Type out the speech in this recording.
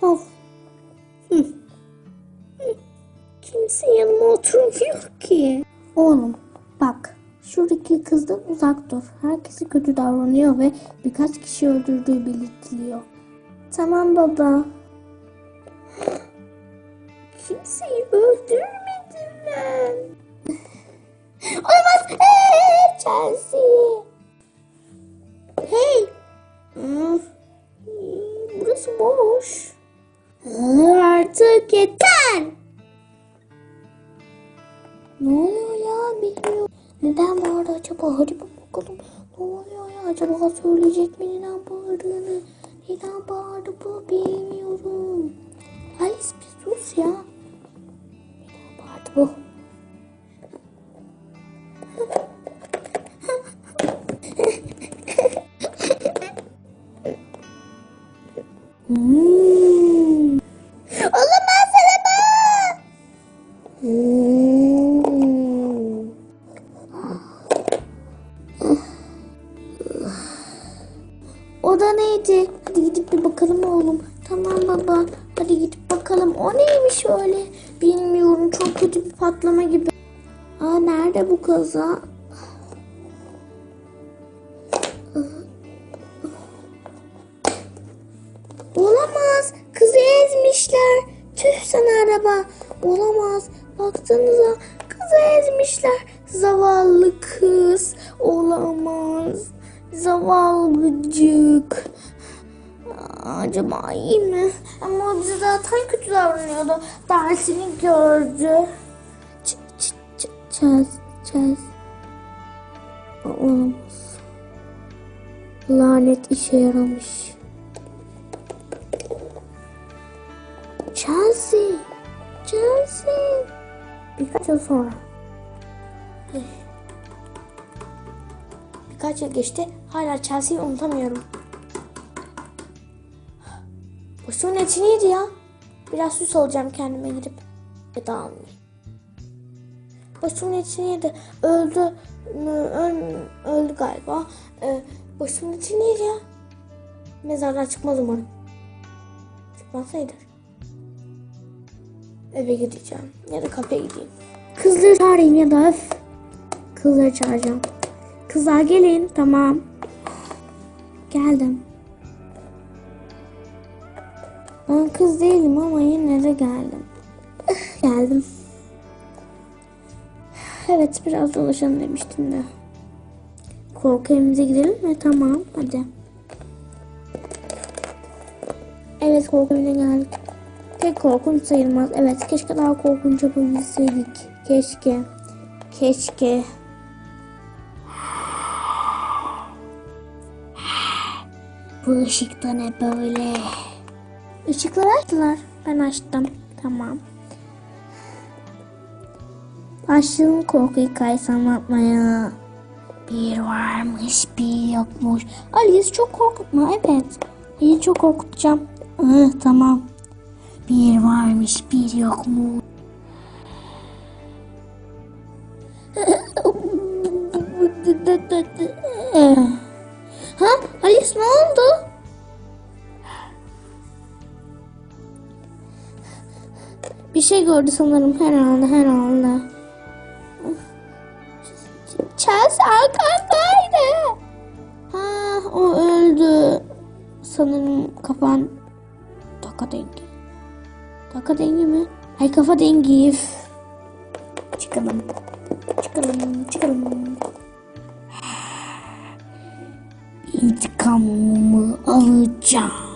Hı. Hı. Kimse yanıma oturmuyor ki. Oğlum bak şuradaki kızdan uzak dur. Herkese kötü davranıyor ve birkaç kişi öldürdüğü belirtiliyor. Tamam baba. Kimseyi öldürmedim ben. Artık yeter. Ne oluyor ya bilmiyorum. Neden bağırdı acaba? Hadi bakalım. Ne oluyor ya? Acaba söyleyecek mi neden bağırdığını? Neden bağırdı bu bilmiyorum. Alice bir sus ya. Neden bağırdı bu? O da neydi? Hadi gidip bir bakalım oğlum. Tamam baba. Hadi gidip bakalım. O neymiş öyle? Bilmiyorum. Çok kötü bir patlama gibi. Aa nerede bu kaza? Olamaz. Kızı ezmişler. Tüh sana araba. Olamaz. Baksanıza. Kızı ezmişler. Zavallı kız. Olamaz. Zavallıcık. Aa, Acaba iyi mi? Ama o bize zaten kötü davranıyordu. Dersini gördü. Ç ç ç çöz çöz. Olamaz. Lanet işe yaramış. Chelsea. Chelsea. Birkaç yıl sonra. Birkaç yıl geçti. Hala Chelsea'yi unutamıyorum. Başımın eti neydi ya? Biraz süs alacağım kendime gidip. Ya da almayayım. Başımın eti neydi? Öldü. Öl, öldü galiba. Ee, başımın eti neydi ya? Mezardan çıkmaz umarım. Çıkmazsa Eve gideceğim. Ya da kafeye gideyim. Kızları çağırayım ya da öf. Kızları çağıracağım. Kızlar gelin. Tamam. Geldim. Ben kız değilim ama yine de geldim. geldim. Evet biraz dolaşalım demiştim de. Korku evimize gidelim mi? Tamam hadi. Evet korku evine geldik. Pek korkunç sayılmaz. Evet keşke daha korkunç yapabilseydik. Keşke. Keşke. Bu ışıkta ne böyle? Işıkları açtılar. Ben açtım. Tamam. Başlayalım korku hikayesi anlatmaya. Bir varmış, bir yokmuş. Alice çok korkutma, evet. Alice çok korkutacağım. Ih, tamam. Bir varmış, bir yokmuş. ha? Alice ne oldu? Bir şey gördü sanırım herhalde herhalde. Chelsea arkandaydı. Ha o öldü. Sanırım kafan taka dengi. Taka dengi mi? Ay kafa dengi. Çıkalım. Çıkalım. Çıkalım. İntikamımı alacağım.